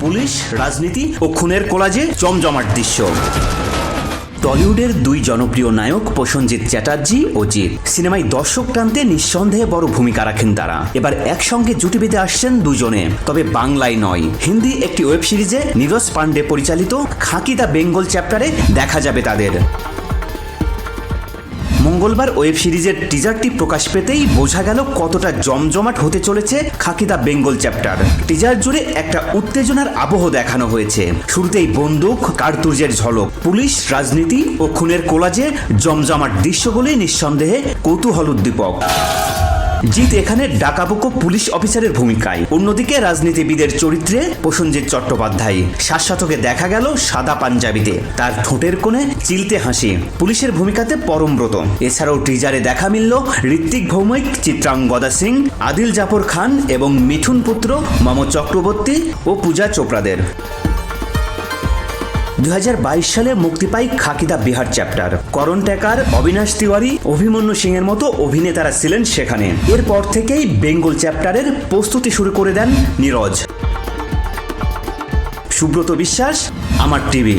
Police, রাজনীতি ও খুনের কোলাজে জমজমাট দৃশ্য। টলিউডের দুই জনপ্রিয় নায়ক প্রসঞ্জিৎ চ্যাটার্জি ও জিৎ। সিনেমায় দর্শক টানতে নিঃসন্দেহে বড় ভূমিকা রাখেন তারা। এবার একসঙ্গে জুটি বেঁধে আসছেন দুজনে। তবে বাংলায় নয়। হিন্দি একটি ওয়েব সিরিজে নীরজ পাণ্ডে পরিচালিত খাকি দ্য বেঙ্গল চ্যাপ্টারে দেখা যাবে তাদের। মঙ্গলবার ওয়েব সিরিজের টিজারটি প্রকাশ পেতেই বোঝা গেল কতটা জমজমাট হতে চলেছে খাকিদা বেঙ্গল চ্যাপ্টার। টিজার জুড়ে একটা উত্তেজনার আবহ দেখানো হয়েছে। শুরুতেই বন্দুক কার্তুর্যের ঝলক, পুলিশ, রাজনীতি ও খুনের কোলাজে জমজমাট দৃশ্যগুলি নিঃসন্দেহে কৌতূহল উদ্দীপক জিৎ এখানে ডাকাবুকো পুলিশ অফিসারের ভূমিকায়। অন্যদিকে রাজনীতিবিদের চরিত্রে প্রসেনজিৎ চট্টোপাধ্যায়। শাশ্বতকে দেখা গেল সাদা পাঞ্জাবিতে। তার ঠোঁটের কোণে চিলতে হাসি। পুলিশের ভূমিকাতে পরমব্রত এছাড়াও টিজারে দেখা মিলল ঋত্বিক ভৌমিক চিত্রাঙ্গদা সিং, আদিল জাফর খান এবং মিঠুন পুত্র মম চক্রবর্তী ও পূজা চোপড়াদের। দু হাজার বাইশ সালে মুক্তি পাই খাকিদা বিহার চ্যাপ্টার। করণ টেকার অবিনাশ তিওয়ারি, অভিমন্যু সিং এর মতো অভিনেতারা ছিলেন সেখানে। এরপর থেকেই বেঙ্গল চ্যাপ্টারের প্রস্তুতি শুরু করে দেন নীরজ। সুব্রত বিশ্বাস, আমার টিভি।